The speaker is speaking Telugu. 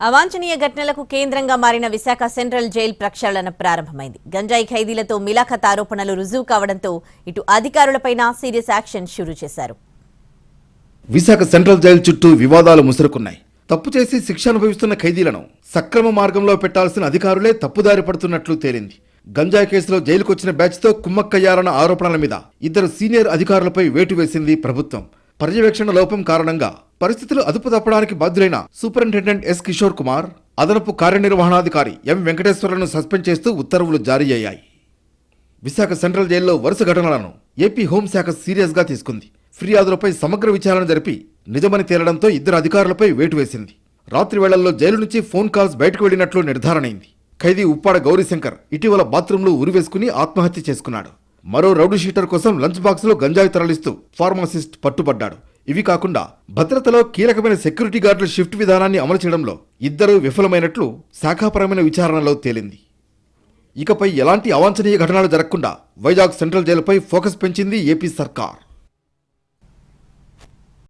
అవాంఛనీయ ఘటనలకు కేంద్రంగా మారిన విశాఖ సెంట్రల్ జైల్ ప్రక్షాళన ప్రారంభమైంది. గంజాయి ఖైదీలతో మిలాఖత్ ఆరోపణలు రుజువు కావడంతో ఇటు అధికారులపైన సీరియస్ యాక్షన్ షురూ చేశారు. విశాఖ సెంట్రల్ జైలు చుట్టూ వివాదాలు ముసురుకున్నాయి. తప్పు చేసి శిక్ష అనుభవిస్తున్న ఖైదీలను సక్రమ మార్గంలో పెట్టాల్సిన అధికారులే తప్పుదారి పడుతున్నట్లు తేలింది. గంజాయి కేసులో జైలుకొచ్చిన బ్యాచ్తో కుమ్మక్కయ్యారన్న ఆరోపణల మీద ఇద్దరు సీనియర్ అధికారులపై వేటు వేసింది ప్రభుత్వం. పర్యవేక్షణ లోపం కారణంగా పరిస్థితులు అదుపు తప్పడానికి బాధ్యులైన సూపరింటెండెంట్ ఎస్ కిషోర్ కుమార్ అదనపు కార్యనిర్వహణాధికారి ఎం వెంకటేశ్వరలను సస్పెండ్ చేస్తూ ఉత్తర్వులు జారీ అయ్యాయి. విశాఖ సెంట్రల్ జైల్లో వరుస ఘటనలను ఏపీ హోంశాఖ సీరియస్గా తీసుకుంది. ఫిర్యాదులపై సమగ్ర విచారణ జరిపి నిజమని తేలడంతో ఇద్దరు అధికారులపై వేటు వేసింది. రాత్రి వేళల్లో జైలు నుంచి ఫోన్ కాల్స్ బయటకు వెళ్ళినట్లు నిర్ధారణైంది. ఖైదీ ఉప్పాడ గౌరీశంకర్ ఇటీవల బాత్రూంలో ఉరివేసుకుని ఆత్మహత్య చేసుకున్నాడు. మరో రౌడీ షీటర్ కోసం లంచ్ బాక్స్లో గంజాయి తరలిస్తూ ఫార్మాసిస్ట్ పట్టుబడ్డాడు. ఇవి కాకుండా భద్రతలో కీలకమైన సెక్యూరిటీ గార్డుల షిఫ్ట్ విధానాన్ని అమలు చేయడంలో ఇద్దరూ విఫలమైనట్లు శాఖాపరమైన విచారణలో తేలింది. ఇకపై ఎలాంటి అవాంఛనీయ ఘటనలు జరగకుండా వైజాగ్ సెంట్రల్ జైలుపై ఫోకస్ పెంచింది ఏపీ సర్కార్.